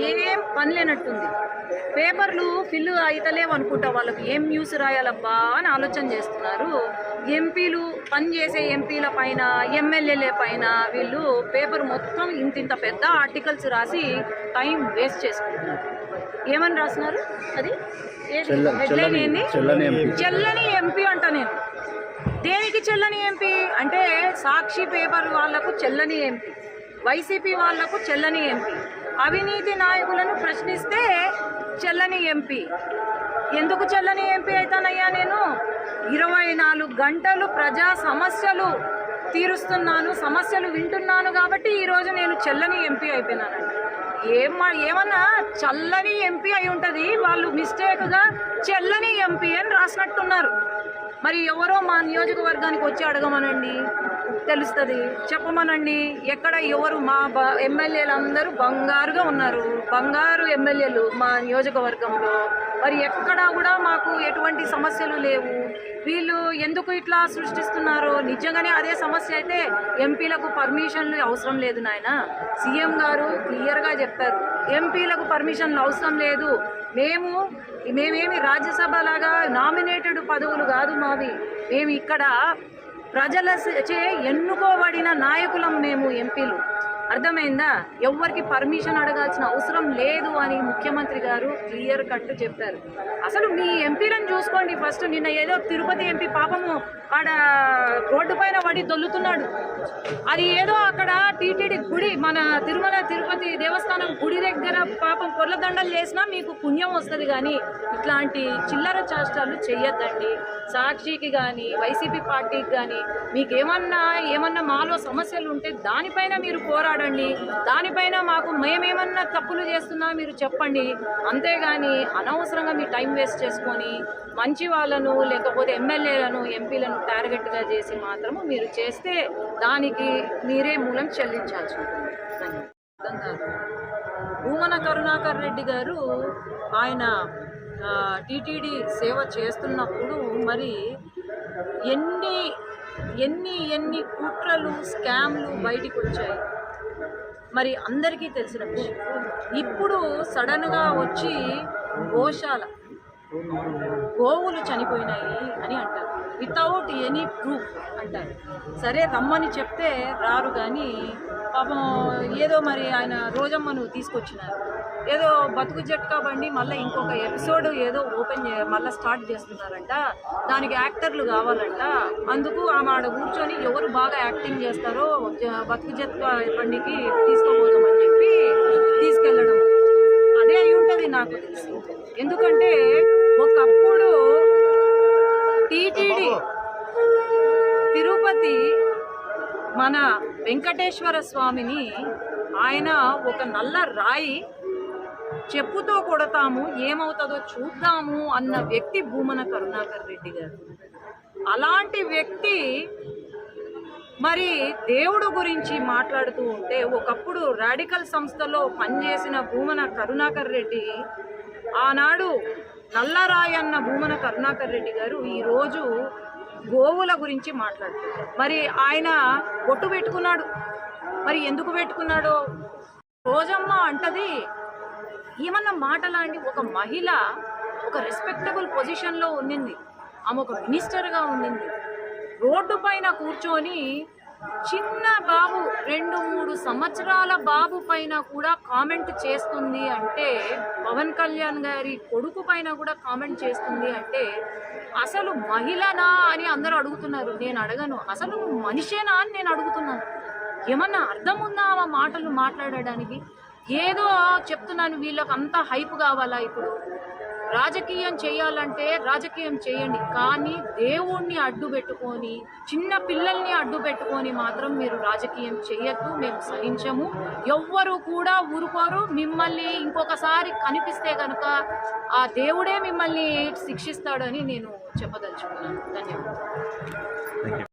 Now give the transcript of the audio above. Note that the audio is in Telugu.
ఏం పని లేనట్టుంది. పేపర్లు ఫిల్ అయితలేవు అనుకుంటా వాళ్ళకి. ఏం న్యూస్ రాయాలబ్బా అని ఆలోచన చేస్తున్నారు. ఎంపీలు పనిచేసే ఎంపీల పైన ఎమ్మెల్యేల పైన వీళ్ళు పేపర్ మొత్తం ఇంత ఇంత పెద్ద ఆర్టికల్స్ రాసి టైం వేస్ట్ చేసుకుంటున్నారు. ఏమని రాస్తున్నారు? అది? హెడ్లైన్ ఏంది? చెల్లని ఎంపీ. అంట నేను. దేనికి చెల్లని ఎంపీ? అంటే సాక్షి పేపర్ వాళ్ళకు చెల్లని ఎంపీ. వైసీపీ వాళ్ళకు చెల్లని ఎంపీ. అవినీతి నాయకులను ప్రశ్నిస్తే చెల్లని ఎంపీ. ఎందుకు చెల్లని ఎంపీ అవుతానయ్యా నేను? ఇరవై నాలుగు గంటలు ప్రజా సమస్యలు తీరుస్తున్నాను సమస్యలు వింటున్నాను కాబట్టి ఈరోజు నేను చెల్లని ఎంపీ అయిపోయినానండి ఏమా ఏమన్నా చల్లని ఎంపీ అయి ఉంటుంది వాళ్ళు మిస్టేక్గా చెల్లని ఎంపీ అని రాసినట్టున్నారు. మరి ఎవరో మా నియోజకవర్గానికి వచ్చి అడగమనండి. తెలుస్తుంది. చెప్పమనండి. ఎక్కడ ఎవరు మా బ ఎమ్మెల్యేలు అందరూ బంగారుగా ఉన్నారు. బంగారు ఎమ్మెల్యేలు మా నియోజకవర్గంలో. మరి ఎక్కడా కూడా మాకు ఎటువంటి సమస్యలు లేవు. వీళ్ళు ఎందుకు ఇట్లా సృష్టిస్తున్నారో నిజంగానే అదే సమస్య అయితే ఎంపీలకు పర్మిషన్లు అవసరం లేదు నాయన. సీఎం గారు క్లియర్గా చెప్పారు. ఎంపీలకు పర్మిషన్లు అవసరం లేదు. మేము మేమేమి రాజ్యసభ లాగా నామినేటెడ్ పదవులు కాదు మావి. మేము ఇక్కడ ప్రజల చే ఎన్నుకోబడిన నాయకులం మేము ఎంపీలు. అర్థమైందా? ఎవ్వరికి పర్మిషన్ అడగాల్సిన అవసరం లేదు అని ముఖ్యమంత్రి గారు క్లియర్ కట్ చెప్పారు. అసలు మీ ఎంపీలను చూసుకోండి ఫస్ట్. నిన్న ఏదో తిరుపతి ఎంపీ పాపము ఆడ రోడ్డు పైన పడి దొల్లుతున్నాడు. అది ఏదో అక్కడ టీటీడీ గుడి మన తిరుమల తిరుపతి దేవస్థానం గుడి దగ్గర పాపం పొర్లదండలు చేసినా మీకు పుణ్యం వస్తుంది కానీ ఇట్లాంటి చిల్లర చేష్టాలు చెయ్యొద్దండి. సాక్షికి కానీ వైసీపీ పార్టీకి కానీ మీకేమన్నా ఏమన్నా మాలో సమస్యలు ఉంటే దానిపైన మీరు పోరాడండి దానిపైన మాకు మేమేమన్నా తప్పులు చేస్తున్నా మీరు చెప్పండి. అంతేగాని అనవసరంగా మీ టైం వేస్ట్ చేసుకొని మంచి వాళ్ళను లేకపోతే ఎమ్మెల్యేలను ఎంపీలను టార్గెట్గా చేసి మాత్రము మీరు చేస్తే దానికి మీరే మూలం చెల్లించాల్సి ఉంటుంది. అర్థం కాదు భూమన కరుణాకర్ రెడ్డి గారు ఆయన టీటీడీ సేవ చేస్తున్నప్పుడు మరి ఎన్ని ఎన్ని ఎన్ని కుట్రలు స్కామ్లు బయటికి వచ్చాయి మరి అందరికీ తెలిసిన విషయం. ఇప్పుడు సడన్గా వచ్చి గోశాల గోవులు చనిపోయినాయి అని అంటారు. వితౌట్ ఎనీ ప్రూఫ్ అంటారు. సరే రమ్మని చెప్తే రారు కానీ పాపం ఏదో మరి ఆయన రోజమ్మను తీసుకొచ్చినారు. ఏదో బతుకు జట్కా బండి మళ్ళీ ఇంకొక ఎపిసోడ్ ఏదో ఓపెన్ చే మళ్ళీ స్టార్ట్ చేస్తున్నారంట. దానికి యాక్టర్లు కావాలంట. అందుకు ఆమె ఆడ కూర్చొని ఎవరు బాగా యాక్టింగ్ చేస్తారో బతుకు జట్కా బండికి తీసుకోబోదామని చెప్పి తీసుకెళ్ళడం. అదే అయి ఉంటుంది నాకు తెలిసి. ఎందుకంటే మన వెంకటేశ్వర స్వామిని ఆయన ఒక నల్ల రాయి చెప్పుతో కొడతాము ఏమవుతుందో చూద్దాము అన్న వ్యక్తి భూమన కరుణాకర్ రెడ్డి గారు. అలాంటి వ్యక్తి మరి దేవుడు గురించి మాట్లాడుతూ ఉంటే ఒకప్పుడు రాడికల్ సంస్థలో పనిచేసిన భూమన కరుణాకర్ రెడ్డి ఆనాడు నల్లరాయి అన్న భూమన కరుణాకర్ రెడ్డి గారు ఈరోజు గోవుల గురించి మాట్లాడుతున్నారు మరి ఆయన ఒట్టు పెట్టుకున్నాడు. మరి ఎందుకు పెట్టుకున్నాడో? రోజమ్మ అంటది ఏమన్నా మాటలాంటి ఒక మహిళ ఒక రెస్పెక్టబుల్ పొజిషన్లో ఉండింది. ఆమె ఒక మినిస్టర్గా ఉండింది. రోడ్డు పైన కూర్చొని చిన్న బాబు రెండు మూడు సంవత్సరాల బాబు పైన కూడా కామెంట్ చేస్తుంది అంటే పవన్ కళ్యాణ్ గారి కొడుకు పైన కూడా కామెంట్ చేస్తుంది అంటే అసలు మహిళనా అని అందరూ అడుగుతున్నారు. నేను అడగను. అసలు మనిషేనా అని నేను అడుగుతున్నాను. ఏమన్నా అర్థం ఉందా ఆ మాటలు మాట్లాడడానికి? ఏదో చెప్తున్నాను. వీళ్ళకి అంతా హైప్ కావాలా ఇప్పుడు? రాజకీయం చేయాలంటే రాజకీయం చేయండి. కానీ దేవుణ్ణి అడ్డు పెట్టుకొని చిన్న పిల్లల్ని అడ్డు పెట్టుకొని మాత్రం మీరు రాజకీయం చేయొద్దు. మేము సహించము. ఎవ్వరు కూడా ఊరుకోరు. మిమ్మల్ని ఇంకొకసారి కనిపిస్తే కనుక ఆ దేవుడే మిమ్మల్ని శిక్షిస్తాడని నేను చెప్పదలుచుకున్నాను. ధన్యవాదాలు.